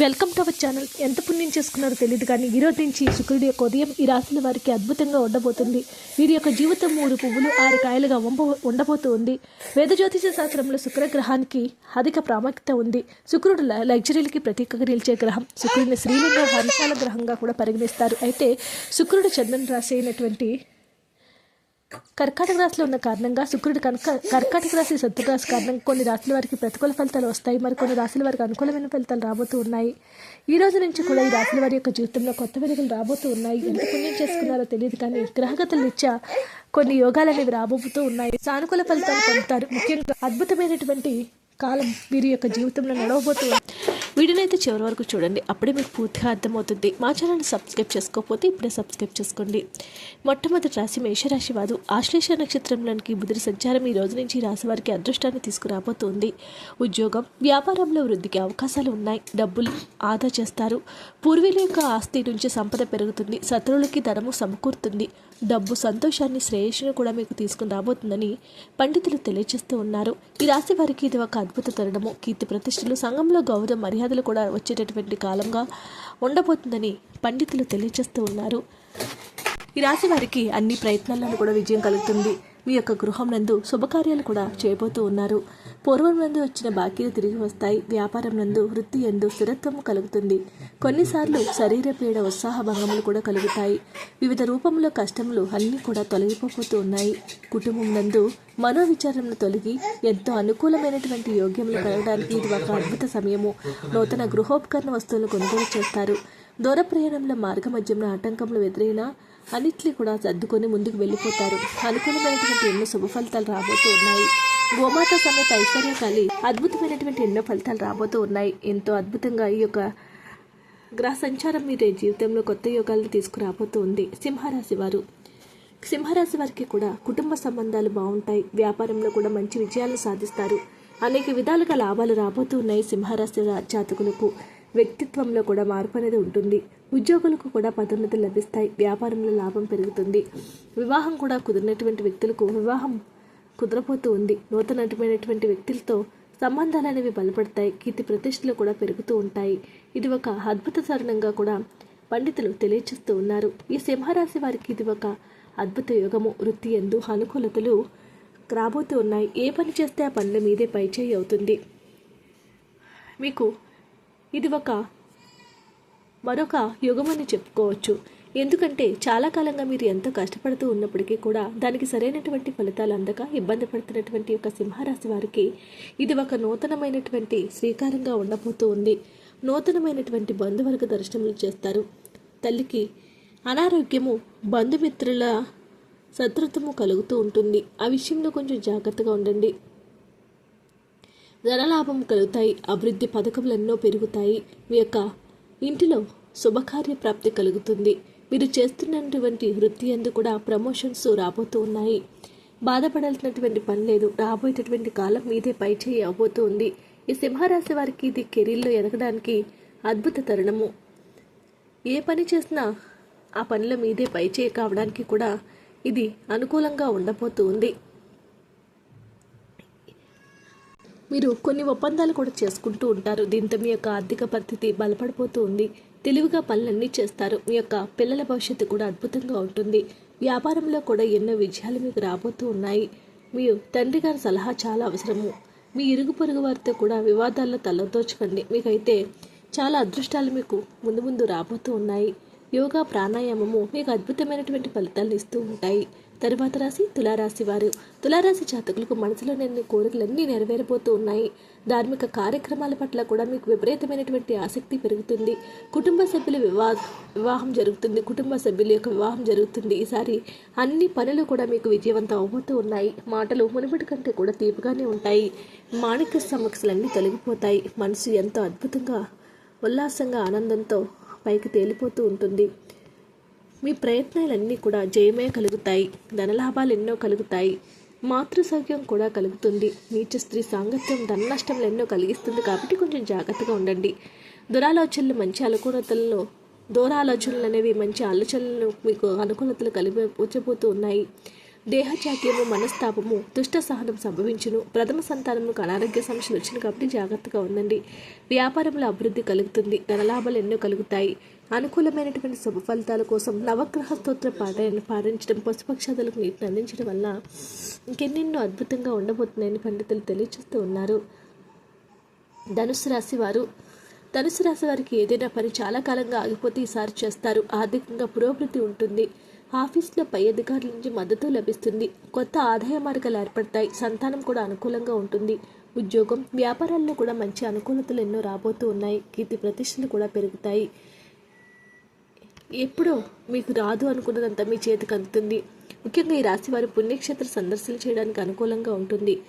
Welcome to our channel. ఎంత పుణ్యం చేసుకున్నారో తెలియదు కానీ ఈ రోజు నుంచి శుక్రుడి యొక్క ఉదయం ఈ రాశుల వారికి అద్భుతంగా ఉండబోతుంది. వీరి యొక్క జీవితం మూడు పువ్వులు ఆరు కాయలుగా వంబ ఉండబోతూ ఉంది. వేద జ్యోతిష శాస్త్రంలో శుక్రగ్రహానికి అధిక ప్రాముఖ్యత ఉంది. శుక్రుడు లగ్జరీలకి ప్రతీకగా నిలిచే గ్రహం. శుక్రుడిని శ్రీలింగ హంసాల గ్రహంగా కూడా పరిగణిస్తారు. అయితే శుక్రుడు చంద్రన్ రాశి అయినటువంటి కర్కాటక రాశిలో ఉన్న కారణంగా శుక్రుడు కనుక కర్కాటక రాశి శత్రు రాశి కారణంగా కొన్ని రాశుల వారికి ప్రతికూల ఫలితాలు వస్తాయి. మరి కొన్ని రాశుల వారికి అనుకూలమైన ఫలితాలు రాబోతూ ఉన్నాయి. ఈ రోజు నుంచి కూడా ఈ రాశుల వారి యొక్క జీవితంలో కొత్త వెలుగులు రాబోతూ ఉన్నాయి. ఎంత పుణ్యం చేసుకున్నారో తెలియదు కానీ గ్రహగతుల రీత్యా కొన్ని యోగాలు అనేవి రాబోతూ ఉన్నాయి. సానుకూల ఫలితాలు పొందుతారు. ముఖ్యంగా అద్భుతమైనటువంటి కాలం వీరి యొక్క జీవితంలో నడవబోతుంది ఉంది. చివరి వరకు చూడండి. అప్పుడే మీకు పూర్తిగా అర్థమవుతుంది. మా ఛానల్ సబ్స్క్రైబ్ చేసుకోకపోతే ఇప్పుడే సబ్స్క్రైబ్ చేసుకోండి. మొట్టమొదటి రాశి మేషరాశి వారు. ఆశ్లేష నక్షత్రంలోనికి బుధుడి సంచారం ఈ రోజు నుంచి రాశి వారికి అదృష్టాన్ని తీసుకురాబోతోంది. ఉద్యోగం వ్యాపారంలో వృద్ధికి అవకాశాలు ఉన్నాయి. డబ్బులు ఆదా చేస్తారు. పూర్వీల యొక్క ఆస్తి నుంచి సంపద పెరుగుతుంది. శత్రువులకి ధనము సమకూరుతుంది. డబ్బు సంతోషాన్ని శ్రేయస్సును కూడా మీకు తీసుకుని రాబోతుందని పండితులు తెలియజేస్తూ ఉన్నారు. ఈ రాశి వారికి ఇది ఒక అద్భుత తరుణము. కీర్తి ప్రతిష్టలు సంఘంలో గౌరవ మర్యాదలు కూడా వచ్చేటటువంటి కాలంగా ఉండబోతుందని పండితులు తెలియజేస్తూ ఉన్నారు. ఈ రాశి వారికి అన్ని ప్రయత్నాలను కూడా విజయం కలుగుతుంది. మీ యొక్క గృహం నందు శుభకార్యాలు కూడా చేయబోతూ ఉన్నారు. పూర్వం నందు వచ్చిన బాకీలు తిరిగి వస్తాయి. వ్యాపారం నందు వృత్తి ఎందు స్థిరత్వము కలుగుతుంది. కొన్నిసార్లు శరీర పీడ ఉత్సాహ భంగములు కూడా కలుగుతాయి. వివిధ రూపంలో కష్టములు అన్నీ కూడా తొలగిపోతూ ఉన్నాయి. కుటుంబం నందు మనోవిచారములు తొలగి ఎంతో అనుకూలమైనటువంటి యోగ్యములు కలగడానికి ఇది ఒక అద్భుత సమయము. నూతన గృహోపకరణ వస్తువులు కొనుగోలు చేస్తారు. దూర ప్రయాణంలో మార్గ మధ్యంలో ఆటంకములు ఎదురైనా అన్నిటినీ కూడా సర్దుకొని ముందుకు వెళ్ళిపోతారు. అనుకూలమైనటువంటి ఎన్నో శుభ ఫలితాలు రాబోతూ ఉన్నాయి. గోమాత సమేత ఐశ్వర్యకాలి అద్భుతమైనటువంటి ఎన్నో ఫలితాలు రాబోతూ ఉన్నాయి. ఎంతో అద్భుతంగా ఈ యొక్క గ్రహ సంచారం మీ జీవితంలో కొత్త యోగాలను తీసుకురాబోతూ ఉంది సింహరాశి వారు. సింహరాశి వారికి కూడా కుటుంబ సంబంధాలు బాగుంటాయి. వ్యాపారంలో కూడా మంచి విజయాలు సాధిస్తారు. అనేక విధాలుగా లాభాలు రాబోతూ ఉన్నాయి సింహరాశి రా- జాతకులకు. వ్యక్తిత్వంలో కూడా మార్పు అనేది ఉంటుంది. ఉద్యోగులకు కూడా పదోన్నతులు లభిస్తాయి. వ్యాపారంలో లాభం పెరుగుతుంది. వివాహం కూడా కుదిరినటువంటి వ్యక్తులకు వివాహం కుదరపోతూ ఉంది. నూతనమైనటువంటి వ్యక్తులతో సంబంధాలు అనేవి బలపడతాయి. కీర్తి ప్రతిష్టలు కూడా పెరుగుతూ ఉంటాయి. ఇది ఒక అద్భుత తరుణంగా కూడా పండితులు తెలియచేస్తూ ఉన్నారు. ఈ సింహరాశి వారికి ఇది ఒక అద్భుత యోగము. వృత్తి ఎందు అనుకూలతలు రాబోతూ ఉన్నాయి. ఏ పని చేస్తే ఆ పనుల మీదే పైచేయి అవుతుంది. మీకు ఇది ఒక మరొక యుగమని చెప్పుకోవచ్చు. ఎందుకంటే చాలా కాలంగా మీరు ఎంతో కష్టపడుతూ ఉన్నప్పటికీ కూడా దానికి సరైనటువంటి ఫలితాలు అందక ఇబ్బంది పడుతున్నటువంటి ఒక సింహరాశి వారికి ఇది ఒక నూతనమైనటువంటి శ్రీకారంగా ఉండబోతూ ఉంది. నూతనమైనటువంటి బంధువర్గ దర్శనములు చేస్తారు. తల్లికి అనారోగ్యము బంధుమిత్రుల శత్రుత్వము కలుగుతూ ఉంటుంది. ఆ విషయంలో కొంచెం జాగ్రత్తగా ఉండండి. ధనలాభం కలుగుతాయి అభివృద్ధి పథకములు ఎన్నో పెరుగుతాయి. మీ యొక్క ఇంటిలో శుభకార్య ప్రాప్తి కలుగుతుంది. మీరు చేస్తున్నటువంటి వృత్తి అందు కూడా ప్రమోషన్స్ రాబోతూ ఉన్నాయి. బాధపడాల్సినటువంటి పని లేదు. రాబోయేటటువంటి కాలం మీదే పైచేయి అవబోతూ ఉంది ఈ సింహరాశి వారికి ఇది కెరీర్లో ఎదగడానికి అద్భుత తరుణము. ఏ పని చేసినా ఆ పనిలో మీదే పైచేయి కావడానికి కూడా ఇది అనుకూలంగా ఉండబోతూ ఉంది మీరు కొన్ని ఒప్పందాలు కూడా చేసుకుంటూ ఉంటారు. దీంతో మీ యొక్క ఆర్థిక పరిస్థితి బలపడిపోతూ ఉంది. తెలివిగా పనులన్నీ చేస్తారు. మీ యొక్క పిల్లల భవిష్యత్తు కూడా అద్భుతంగా ఉంటుంది. వ్యాపారంలో కూడా ఎన్నో విజయాలు మీకు రాబోతూ ఉన్నాయి. మీ తండ్రి గారి సలహా చాలా అవసరము. మీ ఇరుగు పొరుగు వారితో కూడా వివాదాల్లో తలదోచకండి. మీకైతే చాలా అదృష్టాలు మీకు ముందు ముందు రాబోతూ ఉన్నాయి. యోగా ప్రాణాయామము మీకు అద్భుతమైనటువంటి ఫలితాలు ఇస్తూ ఉంటాయి. తరువాత రాశి తులారాశి వారు. తులారాశి జాతకులకు మనసులోని కోరికలన్నీ నెరవేరబోతూ ఉన్నాయి. ధార్మిక కార్యక్రమాల పట్ల కూడా మీకు విపరీతమైనటువంటి ఆసక్తి పెరుగుతుంది. కుటుంబ సభ్యుల వివా వివాహం జరుగుతుంది. కుటుంబ సభ్యుల యొక్క వివాహం జరుగుతుంది. ఈసారి అన్ని పనులు కూడా మీకు విజయవంతం అవబోతూ ఉన్నాయి. మాటలు మునుపటి కంటే కూడా తీపిగానే ఉంటాయి. మాణిక్య సమస్యలన్నీ తొలగిపోతాయి. మనసు ఎంతో అద్భుతంగా ఉల్లాసంగా ఆనందంతో పైకి తేలిపోతూ ఉంటుంది. మీ ప్రయత్నాలన్నీ కూడా జయమే కలుగుతాయి. ధనలాభాలు ఎన్నో కలుగుతాయి. మాతృసౌఖ్యం కూడా కలుగుతుంది. నీచ స్త్రీ సాంగత్యం ధన నష్టంలు ఎన్నో కలిగిస్తుంది కాబట్టి కొంచెం జాగ్రత్తగా ఉండండి. దురాలోచనలు మంచి అనుకూలతలను దూరాలోచనలు అనేవి మంచి ఆలోచనలను మీకు అనుకూలతలు కలిగి వచ్చబోతూ ఉన్నాయి. దేహజాక్యము మనస్తాపము దుష్ట సహనం సంభవించును. ప్రథమ సంతానముకు అనారోగ్య సమస్యలు వచ్చిన కాబట్టి జాగ్రత్తగా ఉండండి. వ్యాపారంలో అభివృద్ధి కలుగుతుంది. ధనలాభాలు ఎన్నో కలుగుతాయి. అనుకూలమైనటువంటి శుభ ఫలితాల కోసం నవగ్రహ స్తోత్ర పారాయణ పాటించడం పశుపక్షాదులకు నీటిని అందించడం వల్ల ఇంకెన్నెన్నో అద్భుతంగా ఉండబోతున్నాయని పండితులు తెలియజేస్తూ ఉన్నారు. ధనుసు రాశి వారు ధనుసు రాశి వారికి ఏదైనా పని చాలా కాలంగా ఆగిపోతే ఈసారి చేస్తారు. ఆర్థికంగా పురోభివృద్ధి ఉంటుంది. ఆఫీస్లో పై అధికారుల నుంచి మద్దతు లభిస్తుంది. కొత్త ఆదాయ మార్గాలు ఏర్పడతాయి. సంతానం కూడా అనుకూలంగా ఉంటుంది. ఉద్యోగం వ్యాపారాల్లో కూడా మంచి అనుకూలతలు ఎన్నో రాబోతూ ఉన్నాయి. కీర్తి ప్రతిష్టలు కూడా పెరుగుతాయి. ఎప్పుడో మీకు రాదు అనుకున్నదంతా మీ చేతికి అందుతుంది. ముఖ్యంగా ఈ రాశి వారు పుణ్యక్షేత్ర సందర్శన చేయడానికి అనుకూలంగా ఉంటుంది.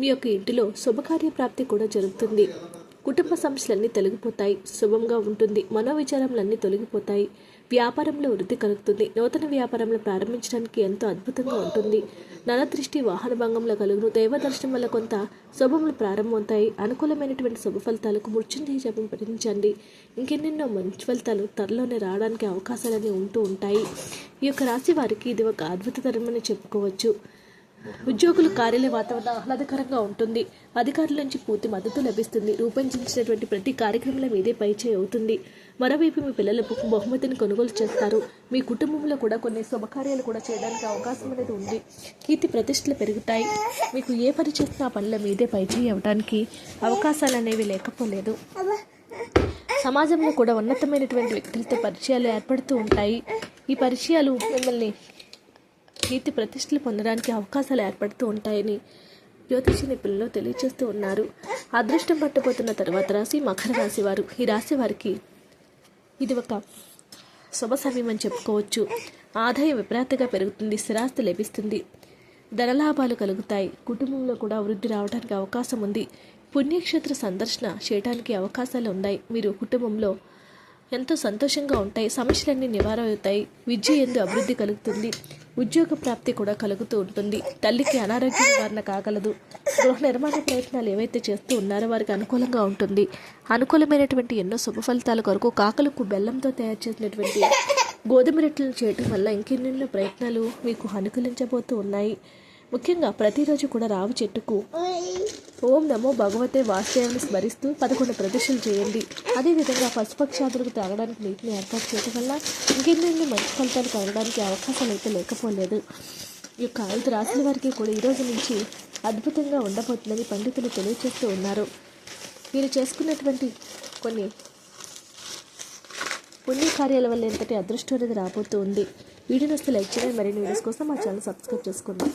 మీ యొక్క ఇంటిలో శుభకార్య ప్రాప్తి కూడా జరుగుతుంది. కుటుంబ సమస్యలన్నీ తొలగిపోతాయి. శుభంగా ఉంటుంది. మనోవిచారములన్నీ తొలగిపోతాయి. వ్యాపారంలో వృద్ధి కలుగుతుంది. నూతన వ్యాపారంలో ప్రారంభించడానికి ఎంతో అద్భుతంగా ఉంటుంది. నరదృష్టి వాహన భంగంలో కలుగును. దైవ దర్శనం వల్ల కొంత శుభములు ప్రారంభమవుతాయి. అనుకూలమైనటువంటి శుభ ఫలితాలకు మృత్యుంజయ జపం పఠించండి. ఇంకెన్నెన్నో మంచి ఫలితాలు త్వరలోనే రావడానికి అవకాశాలన్నీ ఉంటూ ఉంటాయి. ఈ యొక్క రాశి వారికి ఇది ఒక అద్భుతతరమని చెప్పుకోవచ్చు. ఉద్యోగులు కార్యాలయ వాతావరణం ఆహ్లాదకరంగా ఉంటుంది. అధికారుల నుంచి పూర్తి మద్దతు లభిస్తుంది. రూపొందించినటువంటి ప్రతి కార్యక్రమంలో మీదే పైచే అవుతుంది. మరోవైపు మీ పిల్లలకు బహుమతిని కొనుగోలు చేస్తారు. మీ కుటుంబంలో కూడా కొన్ని శుభకార్యాలు కూడా చేయడానికి అవకాశం అనేది ఉంది. కీర్తి ప్రతిష్టలు పెరుగుతాయి. మీకు ఏ పని చేసినా ఆ పనుల మీదే పైచేయి అవ్వడానికి అవకాశాలు అనేవి లేకపోలేదు. సమాజంలో కూడా ఉన్నతమైనటువంటి వ్యక్తులతో పరిచయాలు ఏర్పడుతూ ఉంటాయి. ఈ పరిచయాలు మిమ్మల్ని కీర్తి ప్రతిష్టలు పొందడానికి అవకాశాలు ఏర్పడుతూ ఉంటాయని జ్యోతిష నిపుణులు తెలియజేస్తూ ఉన్నారు. అదృష్టం పట్టబోతున్న తర్వాత రాశి మకర రాశి వారు. ఈ రాశి వారికి ఇది ఒక శుభ సమయం అని చెప్పుకోవచ్చు. ఆదాయం విపరీతంగా పెరుగుతుంది స్థిరాస్తి లభిస్తుంది. ధనలాభాలు కలుగుతాయి. కుటుంబంలో కూడా వృద్ధి రావడానికి అవకాశం ఉంది. పుణ్యక్షేత్ర సందర్శన చేయడానికి అవకాశాలు ఉన్నాయి. మీరు కుటుంబంలో ఎంతో సంతోషంగా ఉంటాయి. సమస్యలన్నీ నివారణ అవుతాయి. విద్య ఎందు అభివృద్ధి కలుగుతుంది. ఉద్యోగ ప్రాప్తి కూడా కలుగుతూ ఉంటుంది. తల్లికి అనారోగ్య నివారణ కాగలదు. గృహ నిర్మాణ ప్రయత్నాలు ఏవైతే చేస్తూ ఉన్నారో వారికి అనుకూలంగా ఉంటుంది. అనుకూలమైనటువంటి ఎన్నో శుభ ఫలితాల కొరకు కాకలకు బెల్లంతో తయారు చేసినటువంటి గోధుమ రొట్టెలు చేయటం వల్ల ఇంకెన్నెన్నో ప్రయత్నాలు మీకు అనుకూలించబోతూ ఉన్నాయి. ముఖ్యంగా ప్రతిరోజు కూడా రావి చెట్టుకు. ఓం నమో భగవతే వాసుదేవుని స్మరిస్తూ పదకొండు ప్రదర్శనలు చేయండి. అదేవిధంగా పశుపక్షాదులకు తాగడానికి నీటిని ఏర్పాటు చేయడం వల్ల ఇంకెన్నెన్ని మంచి ఫలితాలు కలగడానికి అవకాశాలు అయితే లేకపోలేదు. ఈ యొక్క ఐదు రాసుల వారికి కూడా ఈరోజు నుంచి అద్భుతంగా ఉండబోతుందని పండితులు తెలియజేస్తూ ఉన్నారు. మీరు చేసుకున్నటువంటి కొన్ని పుణ్యకార్యాల వల్ల ఎంతటి అదృష్టం అనేది రాబోతూ ఉంది. వీడియోని వస్తే లైక్ చేయండి. మరిన్ని వీడియోస్ కోసం మా ఛానల్ సబ్స్క్రైబ్ చేసుకోండి.